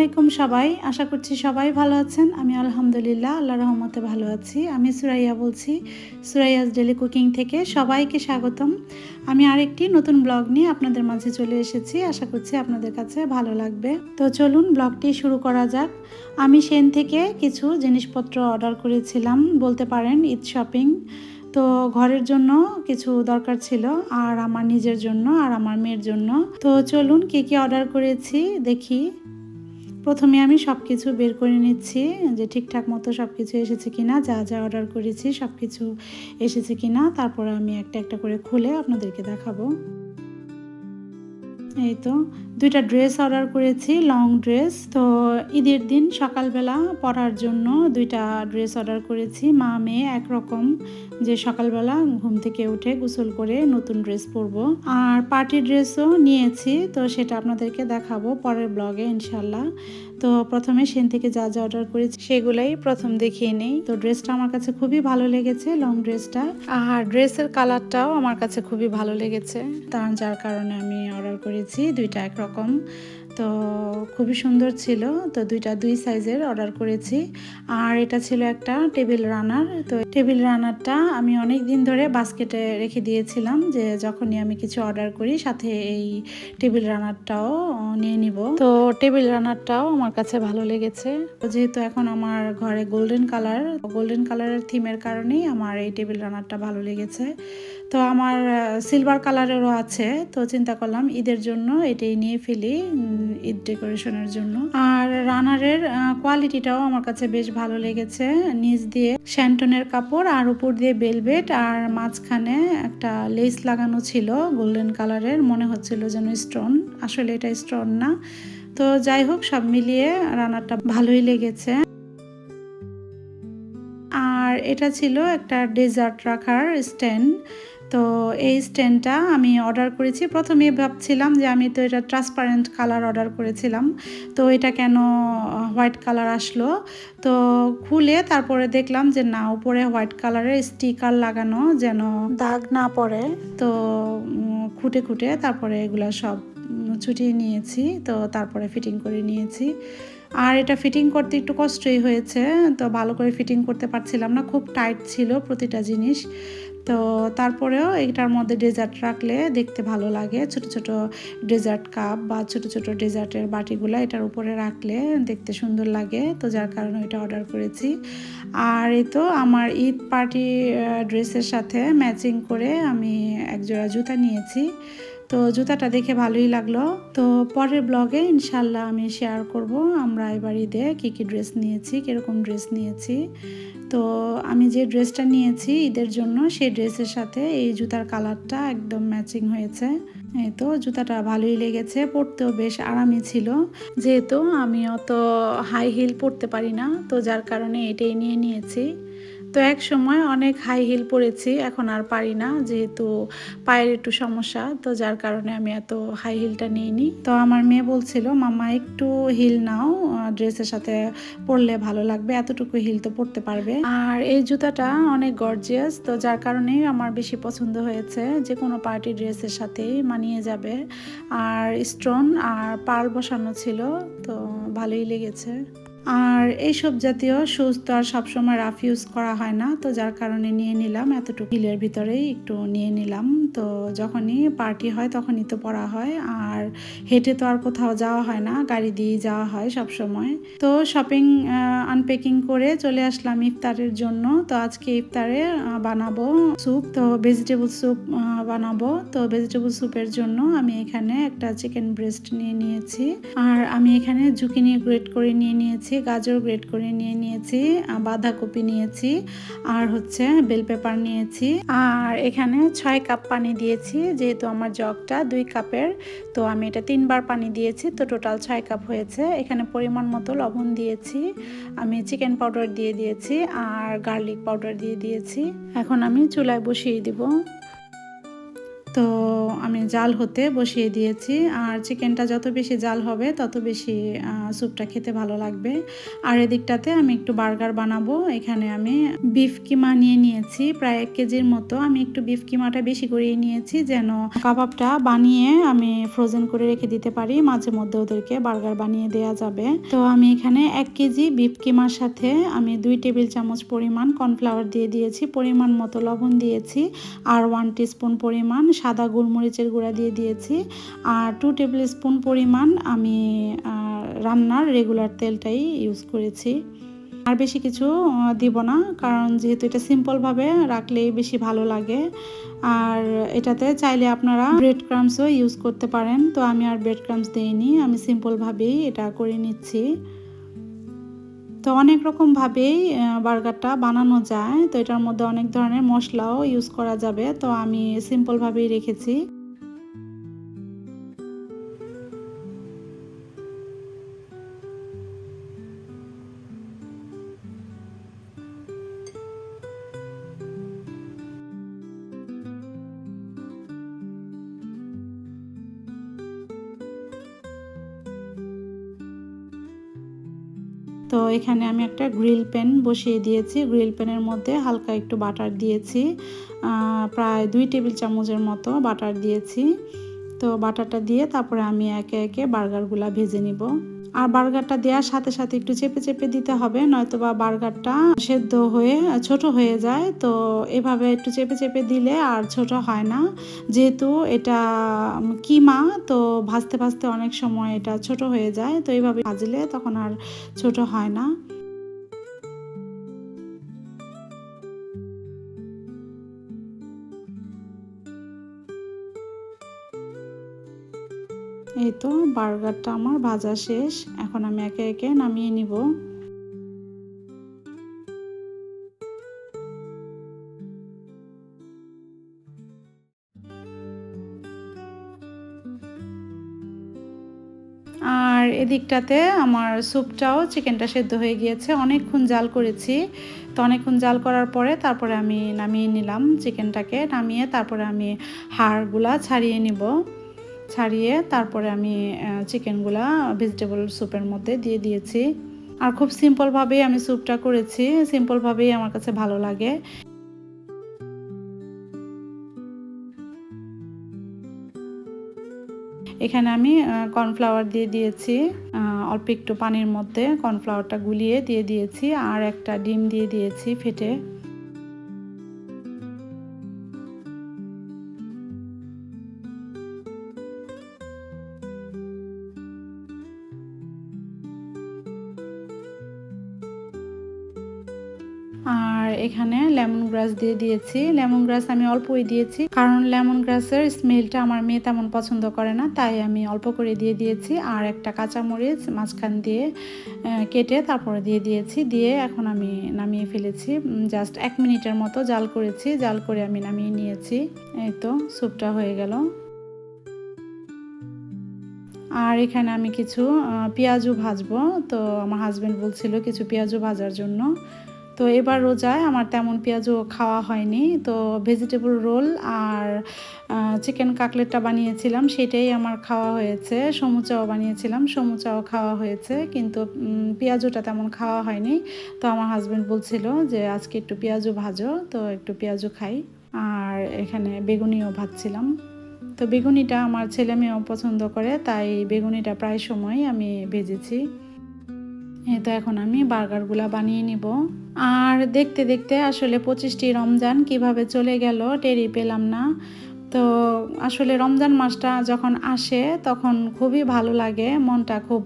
আলাইকুম সবাই। আশা করছি সবাই ভালো আছেন। আমি আলহামদুলিল্লাহ, আল্লাহ রহমতে ভালো আছি। আমি সুরাইয়া বলছি, সুরাইয়াস ডেলি কুকিং থেকে সবাইকে স্বাগতম। আমি আরেকটি নতুন ব্লগ নিয়ে আপনাদের মাঝে চলে এসেছি। আশা করছি আপনাদের কাছে ভালো লাগবে। তো চলুন ব্লগটি শুরু করা যাক। আমি সেন থেকে কিছু জিনিসপত্র অর্ডার করেছিলাম, বলতে পারেন ঈদ শপিং। তো ঘরের জন্য কিছু দরকার ছিল, আর আমার নিজের জন্য আর আমার মেয়ের জন্য। তো চলুন কি কি অর্ডার করেছি, দেখি। প্রথমে আমি সব কিছু বের করে নিচ্ছি, যে ঠিকঠাক মতো সব কিছু এসেছে কি না যা যা অর্ডার করেছি সব কিছু এসেছে কি না তারপর আমি একটা একটা করে খুলে আপনাদেরকে দেখাবো। এই তো দুইটা ড্রেস অর্ডার করেছি লং ড্রেস তো ঈদের দিন সকালবেলা পরার জন্য দুইটা ড্রেস অর্ডার করেছি। মা, মেয়ে একরকম যে সকালবেলা ঘুম থেকে উঠে গোসল করে নতুন ড্রেস পরবো। আর পার্টি ড্রেসও নিয়েছি, তো সেটা আপনাদেরকে দেখাবো পরের ব্লগে ইনশাল্লাহ তো প্রথমে সেন থেকে যা যা অর্ডার করেছি সেগুলাই প্রথম দেখিয়ে নেই। তো ড্রেসটা আমার কাছে খুবই ভালো লেগেছে লং ড্রেসটা আর ড্রেসের কালারটাও আমার কাছে খুবই ভালো লেগেছে। তার, যার কারণে আমি অর্ডার করেছি দুইটা একরকম। রকম। তো খুবই সুন্দর ছিল। তো দুইটা দুই সাইজের অর্ডার করেছি। আর এটা ছিল একটা টেবিল রানার তো টেবিল রানারটা আমি অনেক দিন ধরে বাস্কেটে রেখে দিয়েছিলাম যে যখনই আমি কিছু অর্ডার করি, সাথে এই টেবিল রানারটাও নিয়ে নিব। তো টেবিল রানারটাও আমার কাছে ভালো লেগেছে। যেহেতু এখন আমার ঘরে গোল্ডেন কালার গোল্ডেন কালারের থিমের কারণেই আমার এই টেবিল রানারটা ভালো লেগেছে। তো আমার সিলভার কালারেরও আছে। তো চিন্তা করলাম ঈদের জন্য এটাই নিয়ে ফেলি। ঈদ ডেকোরেশনের জন্য। আর রানারের কোয়ালিটিটাও আমার কাছে বেশ ভালো লেগেছে। নিচ দিয়ে শ্যান্টনের কাপড় আর উপর দিয়ে বেলভেট আর মাঝখানে একটা লেস লাগানো ছিল গোল্ডেন কালারের। মনে হচ্ছিল যেন স্টোন। আসলে এটা স্টোন না। তো যাই হোক, সব মিলিয়ে রানারটা ভালোই লেগেছে। আর এটা ছিল একটা ডেজার্ট রাখার স্ট্যান্ড। তো এই স্ট্যান্ডটা আমি অর্ডার করেছি। প্রথমে ভাবছিলাম যে আমি তো এটা ট্রান্সপারেন্ট কালার অর্ডার করেছিলাম। তো এটা কেন হোয়াইট কালার আসলো? তো খুলে তারপরে দেখলাম যে না, উপরে হোয়াইট কালারের স্টিকার লাগানো যেন দাগ না পড়ে। তো খুঁটে খুঁটে তারপরে এগুলো সব ছুটিয়ে নিয়েছি। তো তারপরে ফিটিং করে নিয়েছি। আর এটা ফিটিং করতে একটু কষ্টই হয়েছে। তো ভালো করে ফিটিং করতে পারছিলাম না। খুব টাইট ছিল প্রতিটা জিনিস। তো তারপরেও এটার মধ্যে ডেজার্ট রাখলে দেখতে ভালো লাগে। ছোট ছোট ডেজার্ট কাপ বা ছোট ছোট ডেজার্টের বাটিগুলো এটার উপরে রাখলে দেখতে সুন্দর লাগে। তো যার কারণে এটা অর্ডার করেছি। আর এই তো আমার ঈদ পার্টি ড্রেসের সাথে ম্যাচিং করে আমি একজোড়া জুতা নিয়েছি। তো জুতাটা দেখে ভালোই লাগল। তো পরের ব্লগে ইনশাল্লাহ আমি শেয়ার করব আমরা এবার ঈদে কী কী ড্রেস নিয়েছি, কীরকম ড্রেস নিয়েছি। তো আমি যে ড্রেসটা নিয়েছি ঈদের জন্য সেই ড্রেসের সাথে এই জুতার কালারটা একদম ম্যাচিং হয়েছে। এই তো জুতাটা ভালোই লেগেছে, পরতেও বেশ আরামই ছিল। যেহেতু আমি অত হাই হিল পরতে পারি না, তো যার কারণে এটাই নিয়ে নিয়েছি। তো এক সময় অনেক হাই হিল পরেছি, এখন আর পারি না যেহেতু পায়ের একটু সমস্যা, তো যার কারণে আমি এত হাই হিলটা নিইনি। তো আমার মেয়ে বলছিল মামা একটু হিল নাও ড্রেসের সাথে পরলে ভালো লাগবে, এতটুকু হিল তো পরতে পারবে। আর এই জুতাটা অনেক গর্জিয়াস তো যার কারণেই আমার বেশি পছন্দ হয়েছে যে কোনো পার্টি ড্রেসের সাথেই মানিয়ে যাবে। আর স্টোন আর পাল বসানো ছিল, তো ভালোই লেগেছে। আর এইসব জাতীয় শুজ তো আর সবসময় রাফ ইউজ করা হয় না। তো যার কারণে নিয়ে নিলাম, এতটুকু হিলের ভিতরেই একটু নিয়ে নিলাম। তো যখনই পার্টি হয় তখনই তো পরা হয়। আর হেঁটে তো আর কোথাও যাওয়া হয় না, গাড়ি দিয়েই যাওয়া হয় সব সময় তো শপিং আনপ্যাকিং করে চলে আসলাম ইফতারের জন্য। তো আজকে ইফতারে বানাবো স্যুপ তো ভেজিটেবল স্যুপ বানাবো। তো ভেজিটেবল স্যুপের জন্য আমি এখানে একটা চিকেন ব্রেস্ট নিয়ে নিয়েছি। আর আমি এখানে জুকিনি গ্রেট করে নিয়ে নিয়েছি। নিয়েছি, গাজর গ্রেট করে নিয়ে নিয়েছি বাঁধাকপি নিয়েছি, আর হচ্ছে বেল পেপার নিয়েছি। আর এখানে ছয় কাপ পানি দিয়েছি, যেহেতু আমার জগটা দুই কাপের তো আমি এটা তিনবার পানি দিয়েছি, তো টোটাল ছয় কাপ হয়েছে। এখানে পরিমাণ মতো লবণ দিয়েছি, আমি চিকেন পাউডার দিয়ে দিয়েছি, আর গার্লিক পাউডার দিয়ে দিয়েছি। এখন আমি চুলায় বসিয়ে দিব। তো আমি জাল হতে বসিয়ে দিয়েছি। আর চিকেনটা যত বেশি জাল হবে, তত বেশি স্যুপটা খেতে ভালো লাগবে। আর এদিকটাতে আমি একটু বার্গার বানাবো। এখানে আমি বিফ কিমা নিয়ে নিয়েছি। প্রায় এক কেজির মতো। আমি একটু বিফ কিমাটা বেশি করিয়ে নিয়েছি যেন কাবাবটা বানিয়ে আমি ফ্রোজেন করে রেখে দিতে পারি। মাঝে মধ্যে ওদেরকে বার্গার বানিয়ে দেওয়া যাবে। তো আমি এখানে এক কেজি বিফ কিমার সাথে আমি দুই টেবিল চামচ পরিমাণ কর্নফ্লাওয়ার দিয়ে দিয়েছি। পরিমাণ মতো লবণ দিয়েছি। আর ওয়ান টিস্পুন পরিমাণ সাদা গোলমরিচের গুঁড়া দিয়ে দিয়েছি। আর টু টেবিল স্পুন পরিমাণ আমি রান্নার রেগুলার তেলটাই ইউজ করেছি। আর বেশি কিছু দিব না, কারণ যেহেতু এটা সিম্পলভাবে রাখলেই বেশি ভালো লাগে। আর এটাতে চাইলে আপনারা ব্রেড ক্রামসও ইউজ করতে পারেন। তো আমি আর ব্রেড ক্রামস দিইনি, আমি সিম্পলভাবেই এটা করে নিচ্ছি। তো অনেক রকমভাবেই বার্গারটা বানানো যায়। তো এটার মধ্যে অনেক ধরনের মশলাও ইউজ করা যাবে। তো আমি সিম্পলভাবেই রেখেছি। তো এখানে আমি একটা গ্রিল প্যান বসিয়ে দিয়েছি। গ্রিল প্যানের মধ্যে হালকা একটু বাটার দিয়েছি। প্রায় দুই টেবিল চামচের মতো বাটার দিয়েছি। তো বাটারটা দিয়ে তারপরে আমি একে একে বার্গারগুলা ভেজে নিব। আর বার্গারটা দেওয়ার সাথে সাথে একটু চেপে চেপে দিতে হবে নয়তো বা বার্গারটা সেদ্ধ হয়ে, ছোট হয়ে যায়। তো এভাবে একটু চেপে চেপে দিলে আর ছোট হয় না। যেহেতু এটা কিমা, তো ভাজতে ভাজতে অনেক সময় এটা ছোট হয়ে যায়। তো এইভাবে ভাজলে তখন আর ছোট হয় না। এই তো বার্গারটা আমার ভাজা শেষ। এখন আমি একে একে নামিয়ে নিব। আর এদিকটাতে আমার স্যুপটাও চিকেনটা সেদ্ধ হয়ে গিয়েছে। অনেকক্ষণ জাল করেছি। তো অনেকক্ষণ জাল করার পরে তারপরে আমি নামিয়ে নিলাম চিকেনটাকে। নামিয়ে তারপরে আমি হাড়গুলা ছাড়িয়ে নিব। ছাড়িয়ে তারপরে আমি চিকেনগুলা ভেজিটেবল স্যুপের মধ্যে দিয়ে দিয়েছি। আর খুব সিম্পলভাবেই আমি স্যুপটা করেছি সিম্পলভাবেই আমার কাছে ভালো লাগে। এখানে আমি কর্নফ্লাওয়ার দিয়ে দিয়েছি অল্প একটু পানির মধ্যে কর্নফ্লাওয়ারটা গুলিয়ে দিয়ে দিয়েছি, আর একটা ডিম দিয়ে দিয়েছি ফেটে। এখানে লেমন গ্রাস দিয়ে দিয়েছি। লেমন গ্রাস আমি অল্পই দিয়েছি, কারণ লেমন গ্রাসের স্মেলটা আমার মেয়ে তেমন পছন্দ করে না, তাই আমি অল্প করে দিয়ে দিয়েছি আর একটা কাঁচামরিচ মাঝখান দিয়ে কেটে তারপরে দিয়ে দিয়েছি। দিয়ে এখন আমি নামিয়ে ফেলেছি জাস্ট এক মিনিটের মতো জাল করেছি, জাল করে আমি নামিয়ে নিয়েছি। এই তো স্যুপটা হয়ে গেল। আর এখানে আমি কিছু পেঁয়াজও ভাজবো, তো আমার হাজব্যান্ড বলছিল কিছু পেঁয়াজও ভাজার জন্য। তো এবার রোজায় আমার তেমন পেঁয়াজও খাওয়া হয়নি। তো ভেজিটেবল রোল আর চিকেন কাকলেটটা বানিয়েছিলাম, সেটাই আমার খাওয়া হয়েছে। সমুচাও বানিয়েছিলাম, সমুচাও খাওয়া হয়েছে, কিন্তু পেঁয়াজুটা তেমন খাওয়া হয়নি। তো আমার হাজব্যান্ড বলছিল যে, আজকে একটু পেঁয়াজও ভাজো, তো একটু পেঁয়াজও খাই। আর এখানে বেগুনিও ভাজছিলাম। তো বেগুনিটা আমার ছেলে মেয়েও পছন্দ করে, তাই বেগুনিটা প্রায় সময় আমি ভেজেছি। তো এখন আমি বার্গারগুলো বানিয়ে নিব। আর দেখতে দেখতে আসলে পঁচিশটি রমজান কীভাবে চলে গেল টেরি পেলাম না। তো আসলে রমজান মাসটা যখন আসে তখন খুবই ভালো লাগে, মনটা খুব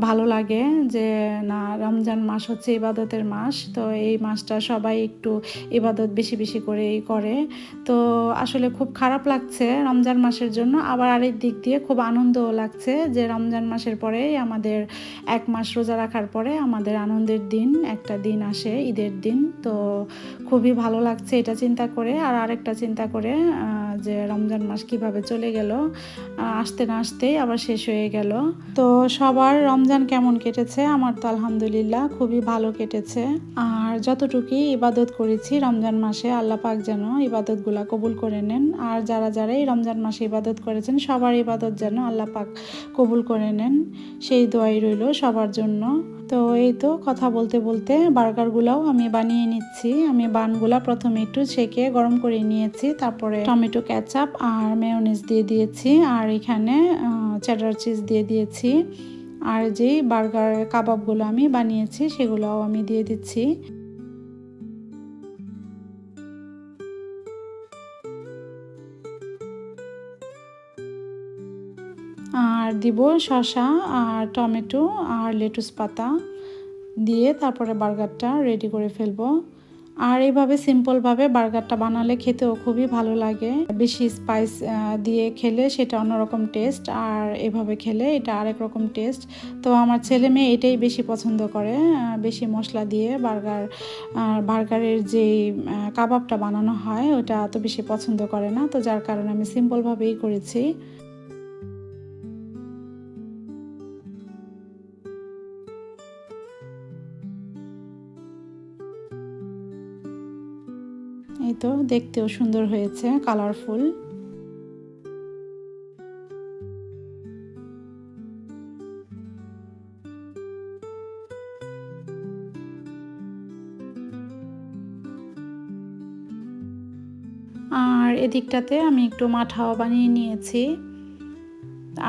ভালো লাগে যে, না, রমজান মাস হচ্ছে ইবাদতের মাস। তো এই মাসটা সবাই একটু ইবাদত বেশি বেশি করেই করে। তো আসলে খুব খারাপ লাগছে রমজান মাসের জন্য। আবার আরেক দিক দিয়ে খুব আনন্দও লাগছে যে, রমজান মাসের পরেই আমাদের এক মাস রোজা রাখার পরে আমাদের আনন্দের দিন, একটা দিন আসে, ঈদের দিন। তো খুবই ভালো লাগছে এটা চিন্তা করে। আর আরেকটা চিন্তা করে যে, রমজান মাস কীভাবে চলে গেল আসতে না আসতেই আবার শেষ হয়ে গেল। তো সবার রমজান রমজান কেমন কেটেছে? আমার তো আলহামদুলিল্লাহ খুবই ভালো কেটেছে। আর যতটুকুই ইবাদত করেছি রমজান মাসে আল্লাহ পাক যেন ইবাদতগুলা কবুল করে নেন। আর যারা যারা এই রমজান মাসে ইবাদত করেছেন, সবার ইবাদত যেন আল্লাহ পাক কবুল করে নেন। সেই দোয়াই রইল সবার জন্য। তো এই তো কথা বলতে বলতে বার্গারগুলাও আমি বানিয়ে নিচ্ছি। আমি বানগুলা প্রথমে একটু ছেঁকে গরম করে নিয়েছি, তারপরে টমেটো ক্যাচাপ আর মেয়নিজ দিয়ে দিয়েছি। আর এখানে চেডার চিজ দিয়ে দিয়েছি। আর যেই বার্গার, কাবাবগুলো আমি বানিয়েছি সেগুলোও আমি দিয়ে দিচ্ছি। আর দিব শসা আর টমেটো আর লেটুস পাতা দিয়ে তারপরে বার্গারটা রেডি করে ফেলব। আর এইভাবে সিম্পলভাবে বার্গারটা বানালে খেতেও খুবই ভালো লাগে। বেশি স্পাইস দিয়ে খেলে সেটা অন্যরকম টেস্ট আর এভাবে খেলে এটা আরেক রকম টেস্ট তো আমার ছেলে মেয়ে এটাই বেশি পছন্দ করে বেশি মশলা দিয়ে বার্গার বার্গারের যে কাবাবটা বানানো হয় ওটা এত বেশি পছন্দ করে না। তো যার কারণে আমি সিম্পলভাবেই করেছি। তো দেখতেও সুন্দর হয়েছে কালারফুল আর এদিকটাতে আমি একটু মাঠাও বানিয়ে নিয়েছি।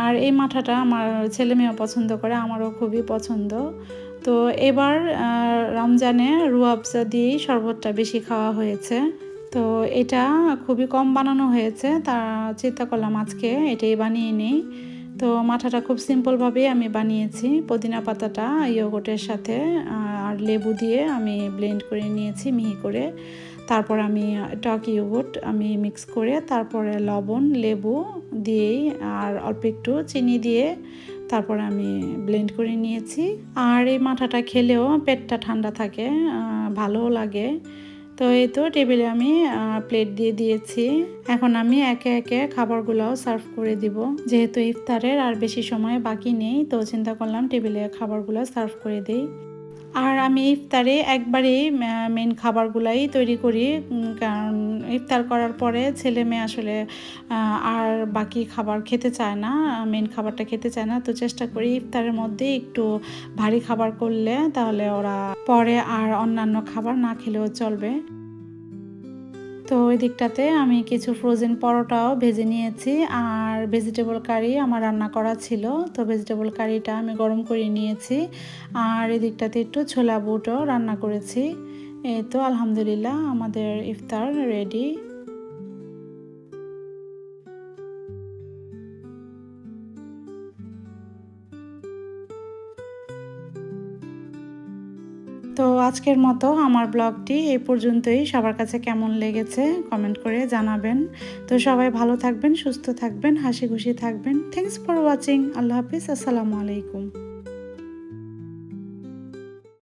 আর এই মাঠাটা আমার ছেলে মেয়েও পছন্দ করে, আমারও খুবই পছন্দ। তো এবার রমজানে রুয়াবজা দিয়েই শরবতটা বেশি খাওয়া হয়েছে। তো এটা খুবই কম বানানো হয়েছে। তা চিন্তা করলাম আজকে এটাই বানিয়ে নিই। তো মাথাটা খুব সিম্পলভাবেই আমি বানিয়েছি। পুদিনা পাতাটা ইয়োগটের সাথে, আর লেবু দিয়ে আমি ব্লেন্ড করে নিয়েছি মিহি করে। তারপর আমি টক ইয়োগট আমি মিক্স করে, তারপরে লবণ, লেবু দিয়েই, আর অল্প একটু চিনি দিয়ে তারপর আমি ব্লেন্ড করে নিয়েছি। আর এই মাথাটা খেলেও পেটটা ঠান্ডা থাকে ভালোও লাগে। তো এই তো টেবিলে আমি প্লেট দিয়ে দিয়েছি। এখন আমি একে একে খাবারগুলোও সার্ভ করে দিব। যেহেতু ইফতারের আর বেশি সময় বাকি নেই, তো চিন্তা করলাম টেবিলে খাবারগুলো সার্ভ করে দিই। আর আমি ইফতারে একবারে মেন খাবারগুলাই তৈরি করি কারণ ইফতার করার পরে ছেলে মেয়ে আসলে আর বাকি খাবার খেতে চায় না মেন খাবারটা খেতে চায় না। তো চেষ্টা করি ইফতারের মধ্যে একটু ভারী খাবার করলে তাহলে ওরা পরে আর অন্যান্য খাবার না খেলেও চলবে। তো ওই দিকটাতে আমি কিছু ফ্রোজেন পরোটাও ভেজে নিয়েছি আর ভেজিটেবল কারি আমার রান্না করা ছিল। তো ভেজিটেবল কারিটা আমি গরম করে নিয়েছি আর এদিকটাতে একটু ছোলা বুটও রান্না করেছি। এই তো আলহামদুলিল্লাহ আমাদের ইফতার রেডি আজকের মতো আমার ব্লগটি এই পর্যন্তই। সবার কাছে কেমন লেগেছে কমেন্ট করে জানাবেন। তো সবাই ভালো থাকবেন, সুস্থ থাকবেন, হাসি খুশি থাকবেন। থ্যাংকস ফর ওয়াচিং আল্লাহ হাফিজ। আসসালামু আলাইকুম।